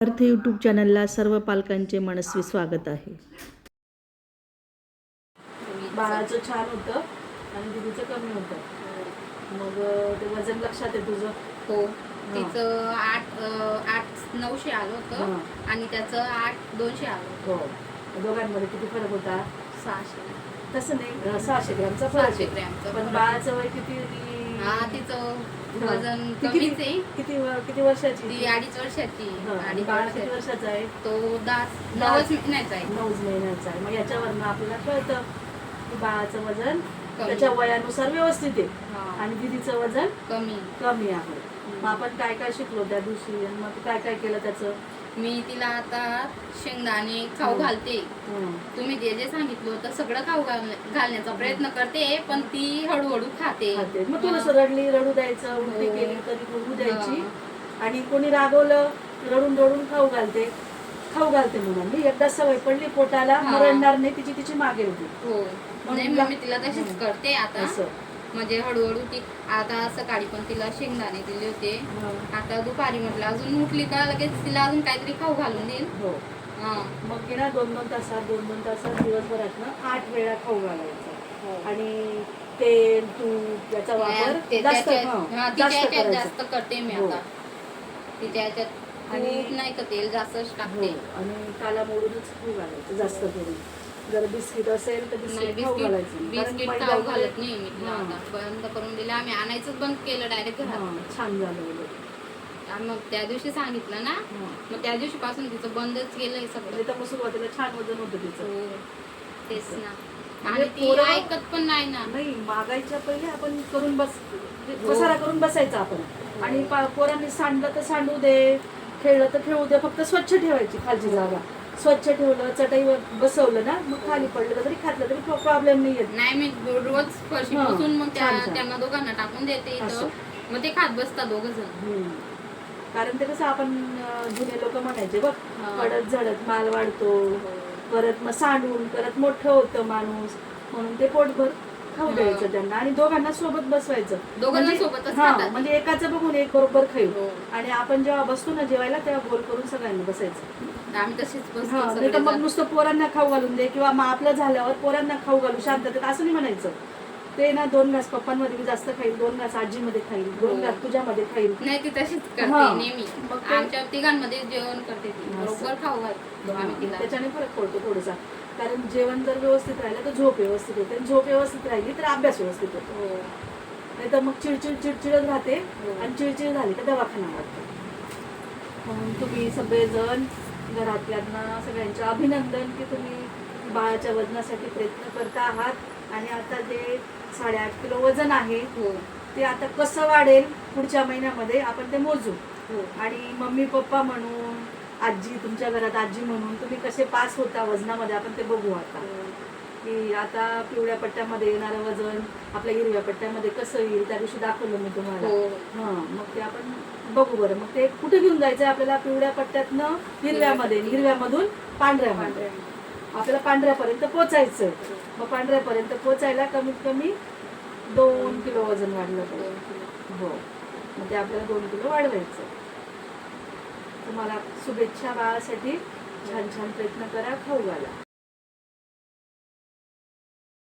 अर्थ यूट्यूब चॅनलला सर्व पालकांचे मनस्वी स्वागत आहे. बाळाचं छान होतं आणि दिदीचं कमी होतं. मग ते वजन लक्षात आहे तुझं? हो. तिचं आठ आठ नऊशे आलं होतं. आणि त्याचं आठ दोनशे आलं हो. दोघांमध्ये किती फरक होता? सहाशे. तसं नाही सहाशे ग्रामचा सहाशे. ग्रॅमचं पण. बाळाचं वय किती? हा तिचं वजन ती कमीच किती आहे. किती किती वर्षाची? ती अडीच वर्षाची हं, आणि अडीच बाळ किती वर्षाची. वर्षाचा आहे? तो दहा. नवच महिन्याचा आहे. नऊच महिन्याचा आहे. मग याच्यावरनं आपल्याला कळतं की बाळाचं वजन कमी. त्याच्या वयानुसार व्यवस्थित आहे. हा, आणि दिदीचं वजन कमी. कमी आहे. मग आपण काय काय शिकलो त्या दिवशी? आणि मग काय काय केलं त्याचं? मी तिला आता शेंगदाणे खाऊ. घालते. तुम्ही जे जे सांगितलं होतं सगळं खाऊ घाल- घालण्याचा प्रयत्न करते पण ती हळूहळू खाते. मग तुला. रडली रडू द्यायचं उलटी हो. केली तरी रडू द्यायची. आणि कोणी रागवलं रडून रडून खाऊ घालते खाऊ घालते म्हणून मी एकदा सवय पडली पोटाला. मग रडणार नाही तिची तिची मागे होती हो तिला- मग मी तिला तशीच. करते आता असं म्हणजे हळूहळू ती आता सकाळी पण तिला शेंगदाणे दिले होते. हं. आता दुपारी म्हटलं अजून उठली का लगेच तिला अजून काहीतरी खाऊ घालून देईल हो. मग की ना दोन दोन तासात दोन दोन तासात दिवसभरात ना आठ वेळा खाऊ घालायचा. हो. आणि तेल तूप याचा वापर जास्त करते मी हो. आता. तिच्या ह्याच्यात आणि- नाही का तेल जास्तच टाकते. आणि काला मोडूनच खाऊ घालायचं जास्त करून. जर बिस्किट असेल तर नाही बिस्किट खाऊ बिस्किट घालायचं कारण बिस्किट मैदा खाऊ वगैरे- घालत नाही मी. तिला हां. आता बंद करून दिलं. आम्ही आणायचंच बंद केलं डायरेक्ट घरात. हां, छान झालं उलट. आणि मग त्या दिवशी सांगितलं ना? हां. मग त्या दिवशी पासून तिचं बंदच केलंय सगळं. म्हणजे तर मग सुरुवातीला छान वजन होतं तिचं. हो तेच ना. म्हणजे आणि ती पोरं- ऐकत पण नाही ना. नाही मागायच्या पहिले आपण करून बस म्हणजे हो. पसारा करून बसायचं आपण. आणि पा- पोरांनी सांडलं तर सांडू दे खेळलं तर खेळू दे फक्त स्वच्छ ठेवायची खालची जागा. स्वच्छ ठेवलं चटईवर बसवलं ना मग खाली पडलं तरी खातलं तरी प्रॉब्लेम नाही येत नाही मी रोज फरशी हां, पुसून मग त्या छान, छान. त्यांना दोघांना टाकून देते असं. मग ते खात बसतात दोघ जण हम्म. कारण ते कसं आपण अं, जुने लोक म्हणायचे बघ हा. पडत झडत माल वाढतो परत मग सांडून परत मोठं होतं माणूस म्हणून ते पोटभर खाऊ. द्यायचं त्यांना आणि दोघांना सोबत बसवायचं दोघांना म्हणजे- सोबतच हा, खातात. म्हणजे एकाचं बघून एक बरोबर खाईल हो. आणि आपण जेव्हा बसतो ना जेवायला तेव्हा गोल करून सगळ्यांना बसायचं आम्ही तशीच बसतो नाही तर मग सगळेजण. नुसतं पोरांना खाऊ घालून दे किंवा मग आपलं झाल्यावर पोरांना खाऊ घालू शांततेत असं नाही म्हणायचं ते ना दोन घास पप्पांमध्ये मी जास्त खाईल दोन घास आजीमध्ये खाईल दोन हो. घास तुझ्यामध्ये खाईल नाही ती तशीच करते हा. नेहमी मग ते- आमच्या तिघांमध्ये जेवण करते ती असं. बरोबर खाऊ घालतो आम्ही तिला त्याच्याने फरक पडतो थोडासा कारण जेवण जर व्यवस्थित राहिलं तर झोप व्यवस्थित होते आणि झोप व्यवस्थित राहिली तर अभ्यास व्यवस्थित होतो. हो. नाही तर मग चिडचिड चिडचिडच राहते हो. आणि चिडचिड झाली तर दवाखाना लागतो म्हणून तुम्ही सगळेजण घरातल्यांना सगळ्यांचे अभिनंदन की तुम्ही बाळाच्या वजनासाठी प्रयत्न करता आहात. आणि आता जे साडेआठ किलो वजन आहे हो. ते आता कसं वाढेल पुढच्या महिन्यामध्ये आपण ते मोजू. हो. आणि मम्मी पप्पा म्हणून आजी तुमच्या घरात आजी म्हणून तुम्ही कसे पास होता वजनामध्ये? आपण ते बघू आता. की आता पिवळ्या पट्ट्यामध्ये येणारं वजन आपल्या हिरव्या पट्ट्यामध्ये कसं येईल त्या दिवशी दाखवलं मी तुम्हाला. हो. हा मग ते आपण बघू बरं. मग ते कुठे घेऊन जायचंय आपल्याला? पिवळ्या पट्ट्यातनं हिरव्यामध्ये हिरव्यामधून पांढऱ्यामध्ये. आपल्याला पांढऱ्यापर्यंत पोचायचं मग पांढऱ्यापर्यंत पोचायला कमीत कमी दोन किलो वजन वाढलं पाहिजे. हो. मग ते आपल्याला दोन किलो वाढवायचं तुम्हाला शुभेच्छा बाळासाठी. छान छान प्रयत्न करा. खाऊ घाला.